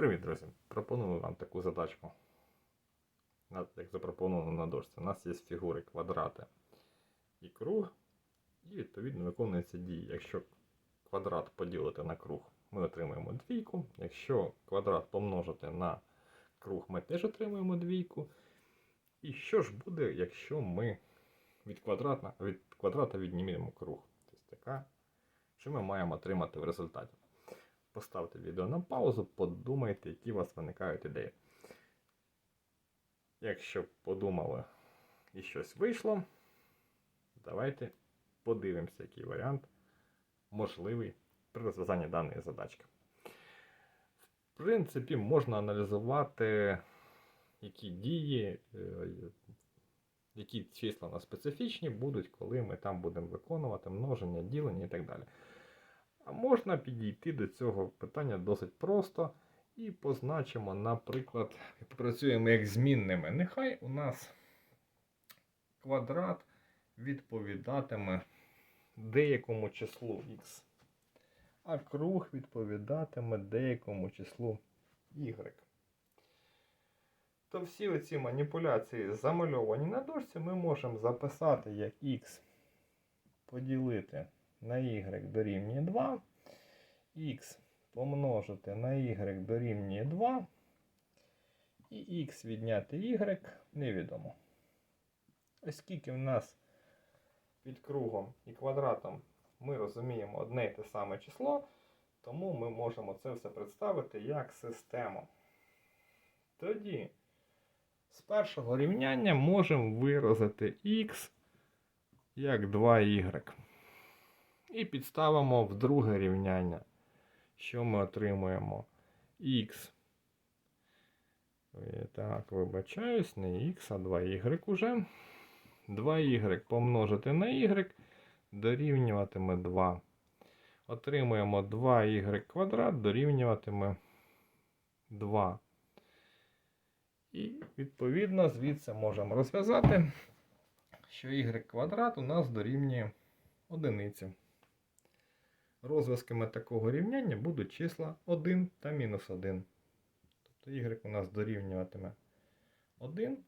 Привіт, друзі! Пропоную вам таку задачку. Як запропоновано на дошці. У нас є фігури квадрати і круг, і відповідно виконується дії. Якщо квадрат поділити на круг, ми отримаємо двійку. Якщо квадрат помножити на круг, ми теж отримаємо двійку. І що ж буде, якщо ми від квадрата, від квадрата віднімемо круг? Тобто така, що ми маємо отримати в результаті. Поставте відео на паузу, подумайте, які у вас виникають ідеї. Якщо подумали і щось вийшло, давайте подивимося, який варіант можливий при розв'язанні даної задачки. В принципі, можна аналізувати, які дії, е, які числа у нас специфічні будуть, коли ми там будемо виконувати множення, ділення і так далі. А можна підійти до цього питання досить просто і позначимо, наприклад, попрацюємо як змінними. Нехай у нас квадрат відповідатиме деякому числу х, а круг відповідатиме деякому числу y. То всі оці маніпуляції замальовані на дошці ми можемо записати як х поділити на y дорівнює 2, х помножити на y дорівнює 2, і х відняти y невідомо. Оскільки в нас під кругом і квадратом ми розуміємо одне і те саме число, тому ми можемо це все представити як систему. Тоді з першого рівняння можемо виразити х як 2y. І підставимо в друге рівняння. Що ми отримуємо? Х. Е, Так, вибачаюсь, не х, а 2y уже. 2y помножити на y дорівнюватиме 2. Отримуємо 2y квадрат дорівнюватиме 2. І відповідно звідси можемо розв'язати, що y квадрат у нас дорівнює одиниці. Розв'язками такого рівняння будуть числа 1 та мінус 1. Тобто y у нас дорівнюватиме 1,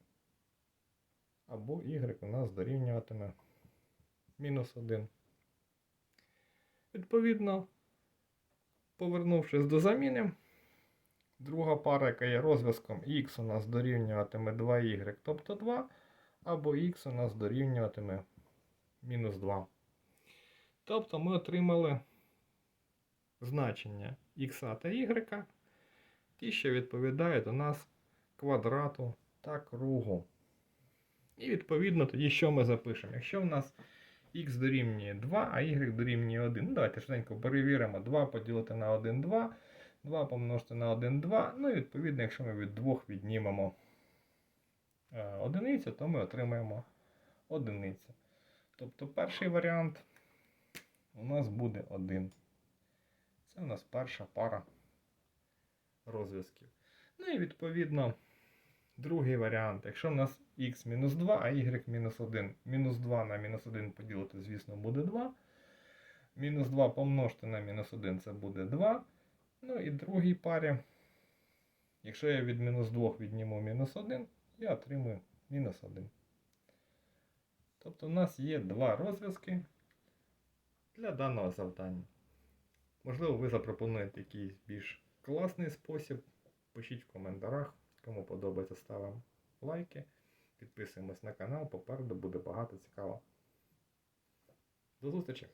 або y у нас дорівнюватиме мінус 1. Відповідно, повернувшись до заміни, друга пара, яка є розв'язком, x у нас дорівнюватиме 2y, тобто 2, або x у нас дорівнюватиме мінус 2. Тобто ми отримали значення х та y, ті, що відповідають у нас квадрату та кругу. І відповідно тоді, що ми запишемо? Якщо в нас х дорівнює 2, а y дорівнює 1. Ну, давайте швиденько перевіримо. 2 поділити на 1, 2. 2 помножити на 1, 2. Ну і відповідно, якщо ми від 2 віднімемо е, одиницю, то ми отримаємо одиницю. Тобто перший варіант у нас буде 1. Це у нас перша пара розв'язків. Ну і відповідно другий варіант. Якщо у нас х мінус 2, а y мінус 1. Мінус 2 на мінус 1 поділити, звісно, буде 2. Мінус 2 помножити на мінус 1 це буде 2. Ну і другій парі, якщо я від мінус 2 відніму мінус 1, я отримую мінус 1. Тобто у нас є два розв'язки для даного завдання. Можливо, ви запропонуєте якийсь більш класний спосіб. Пишіть в коментарях. Кому подобається, ставимо лайки. Підписуємось на канал. Попереду буде багато цікавого. До зустрічі!